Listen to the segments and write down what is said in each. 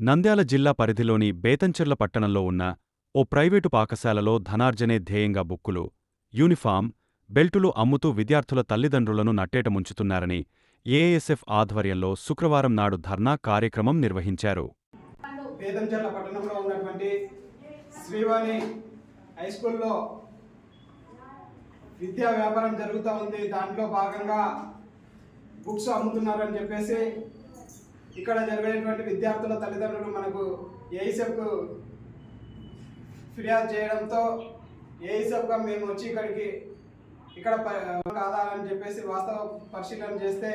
నంద్యాల జిల్లా పరిధిలోని బేతంచెర్ల పట్టణంలో ఉన్న ఓ ప్రైవేటు పాఠశాలలో ధనార్జనే ధ్యేయంగా బుక్కులు, యూనిఫామ్, బెల్టులు అమ్ముతూ విద్యార్థుల తల్లిదండ్రులను నట్టేట ముంచుతున్నారని ఏఎస్ఎఫ్ ఆధ్వర్యంలో శుక్రవారం నాడు ధర్నా కార్యక్రమం నిర్వహించారు. వేదంచర్ల పట్టణంలో ఉన్నటువంటి శ్రీవాణి హై స్కూల్లో విద్యా వ్యాపారం జరుగుతూ ఉంది దాంట్లో భాగంగా బుక్స్ అమ్ముతున్నారని చెప్పేసి ఇక్కడ జరిగినటువంటి విద్యార్థుల తల్లిదండ్రులు మనకు ఏఈసెఫ్కు ఫిర్యాదు చేయడంతో ఏఈసెఫ్గా మేము వచ్చి ఇక్కడికి ఇక్కడ ప- కాదాలని చెప్పేసి వాస్తవ పరిశీలన చేస్తే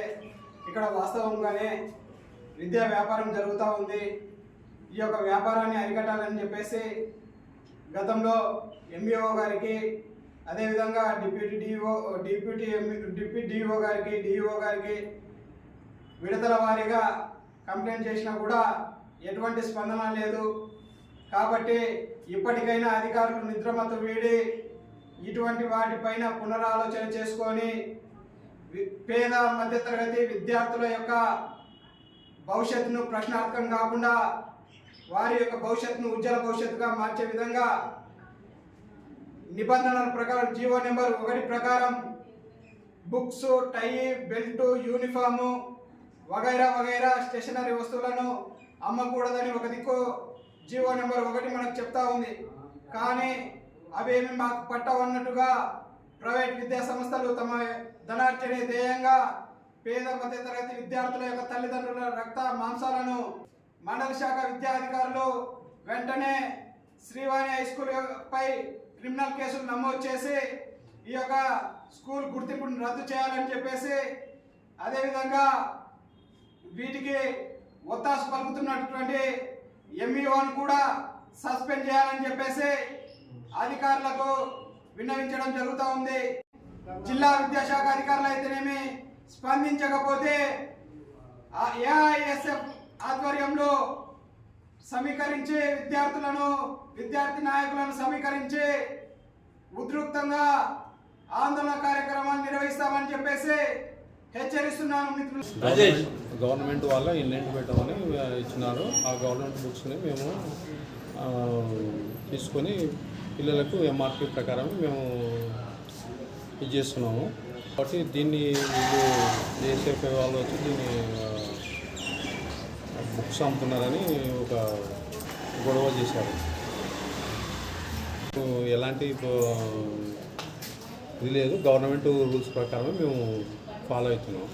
ఇక్కడ వాస్తవంగానే విద్యా వ్యాపారం జరుగుతూ ఉంది. ఈ యొక్క వ్యాపారాన్ని అరికట్టాలని చెప్పేసి గతంలో ఎంబీఓ గారికి అదేవిధంగా deputy DO deputy MB deputy DO గారికి డిఓ గారికి విడతల వారీగా కంప్లైంట్ చేసినా కూడా ఎటువంటి స్పందన లేదు. కాబట్టి ఇప్పటికైనా అధికారులు నిద్రమత వీడి ఇటువంటి వాటిపైన పునరాలోచన చేసుకొని పేద మధ్యతరగతి విద్యార్థుల యొక్క భవిష్యత్తును ప్రశ్నార్థకం కాకుండా వారి యొక్క భవిష్యత్తును ఉజ్వల భవిష్యత్తుగా మార్చే విధంగా నిబంధనల ప్రకారం జీవో నెంబర్ ఒకటి ప్రకారం బుక్స్ టై బెల్టు యూనిఫాము వగైరా వగైరా స్టేషనరీ వస్తువులను అమ్మకూడదని ఒక దిక్కు జీవో నెంబర్ ఒకటి మనకు చెప్తా ఉంది. కానీ అవేమి మాకు పట్టవన్నట్టుగా ప్రైవేట్ విద్యా సంస్థలు తమ ధనార్జనే ధ్యేయంగా పేద మధ్యతరగతి విద్యార్థుల యొక్క తల్లిదండ్రుల రక్త మాంసాలను మండల శాఖ విద్యాధికారులు వెంటనే శ్రీవాణి హై స్కూల్ పై క్రిమినల్ కేసులు నమోదు చేసి ఈ యొక్క స్కూల్ గుర్తింపును రద్దు చేయాలని చెప్పేసి అదేవిధంగా వీటికి ఒత్తాసు పలుకుతున్నటువంటి ఎంఈఓను కూడా సస్పెండ్ చేయాలని చెప్పేసి అధికారులకు విన్నవించడం జరుగుతూ ఉంది. జిల్లా విద్యాశాఖ అధికారులు అయితేనేమి స్పందించకపోతే ఏఐఎస్ఎఫ్ ఆధ్వర్యంలో సమీకరించి విద్యార్థులను విద్యార్థి నాయకులను సమీకరించి ఉద్రిక్తంగా ఆందోళన కార్యక్రమాన్ని నిర్వహిస్తామని చెప్పేసి హెచ్చరిస్తున్నాను మిత్రులు. గవర్నమెంట్ వాళ్ళ ఇన్లెంట్ పెట్టమని ఇచ్చినారు. ఆ గవర్నమెంట్ బుక్స్ని మేము తీసుకొని పిల్లలకు ఎంఆర్పి ప్రకారం మేము ఇది చేస్తున్నాము. కాబట్టి దీన్ని వీళ్ళు ఏసీఎఫ్ వాళ్ళు వచ్చి దీన్ని బుక్స్ అమ్ముతున్నారని ఒక గొడవ చేశారు. ఎలాంటి ఇది లేదు. గవర్నమెంట్ రూల్స్ ప్రకారమే మేము ఫాలో అవుతున్నాం.